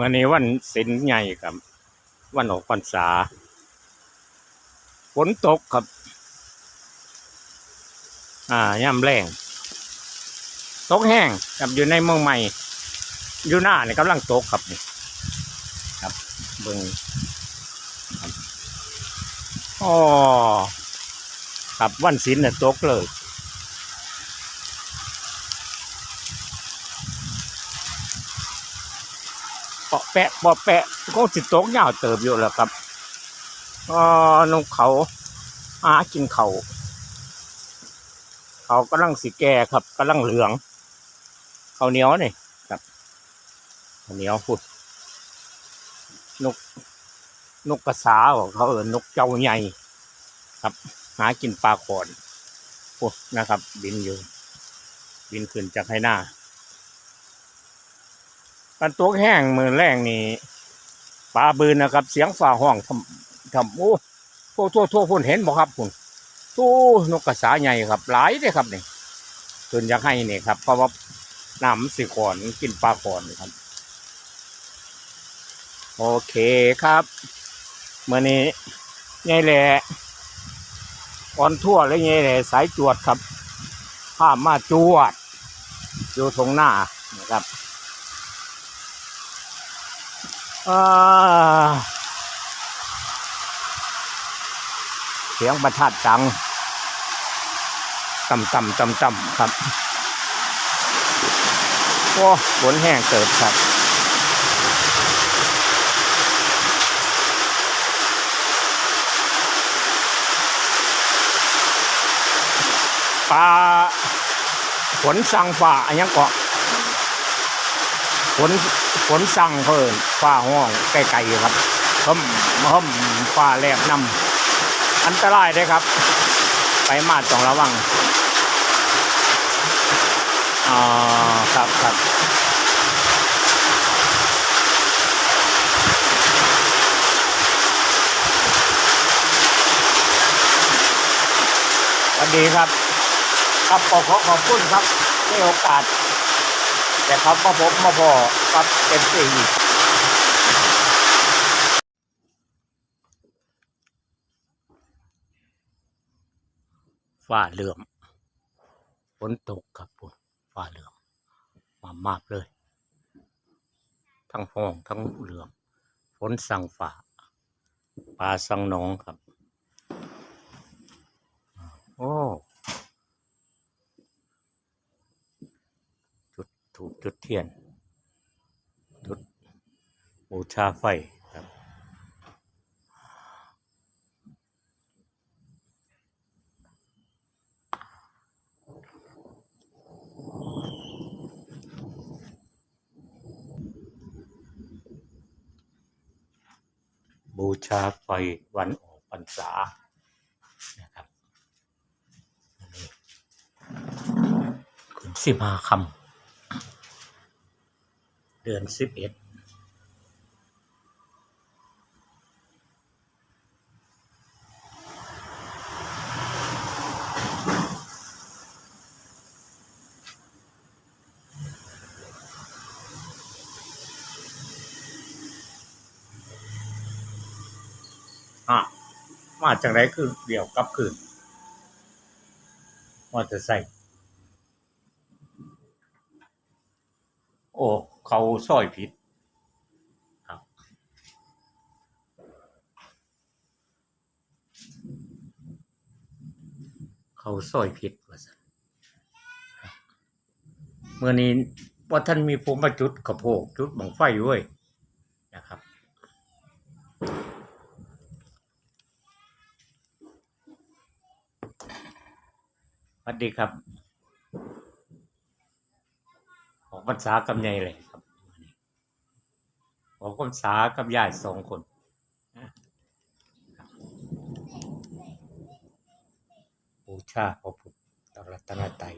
มื่อนี้วันสินใหญ่ครับ วันออกพรรษาฝนตกครับ อ่าย่ำแรงตกแห้งครับอยู่ในเมืองใหม่ อยู่หน้าเนี่ยกำลังตกครับนี่ครับเบิ่งอ๋อครับวันศิลเนี่ยตกเลย เปาะแปะเปาะแปะก็สิตกยาวเติบอยู่แล้วครับอ๋อนกเขาอากินเขาเขากำลังสีแก่ครับกำลังเหลืองเขาเหนียวนี่ครับข้าเหนียวพุดนกนกกระสาของเขาเออนกเจ้าใหญ่ครับ หากินปลาขอนพุดนะครับ บินอยู่ บินขึ้นจากให้หน้า กันตัวแห้งมือแรงนี่ปลาบืนนะครับ เสียงฝ่าห้องทำทำโอ้โทั่วทั่วทั่วพุ่นเห็นบ่ครับพุ่นตู้นกกระสาใหญ่ครับ หลายเลยครับนี่ส่วนอยากให้นี่ครับ เพราะว่าน้ำสิขอนกินปลาขอนครับ โอเคครับเมื่อนี้ไงแหละออนทั่วและไงแหละสายจวดครับภาพมาจวด อยู่ตรงหน้านะครับ อ่า เสียงประทัดดังต่ำต่ำต่ำต่ำครับโอ้ฝนแห้งเกิดครับปลาฝนสั่งฝ่าอันยังเกาะ ฝนฝนสั่งเพิ่นฟ้าห้องไกลๆครับเพิ่มเพิ่มฟ้าแลบนำอันตรายเด้ครับ ไปมาต้องระวังอ๋อครับครับสวัสดีครับ ครับขอขอขอบคุณครับในโอกาส แต่ครับมาพบมาพอกับเอ็มซีฟ้าเหลื่อมฝนตกครับผมฟ้าเหลื่อมมามากเลย ทั้งห้องทั้งเหลื่อมฝนสั่งฝ่าปลาสั่งน้องครับ จุดเทียน จุดบูชาไฟครับ บูชาไฟวันออกพรรษานะครับคุณสิมาคำ ดือนสิบเอ็ดอะมาจากไหนคือเดี่ยวกลับคืนมอเตอร์ไซค์โอ้ เขาซอยผิดครับเขาซอยผิดว่าสันเมื่อนี้ว่าท่านมีภูมิจุดกระโพกจุดบังไฟอยู่เว้ยนะครับสวัสดีครับออกพรรษากับยายเลย ออกพรรษากับยายสองคนบูชาพระพุทธรัตนตรัย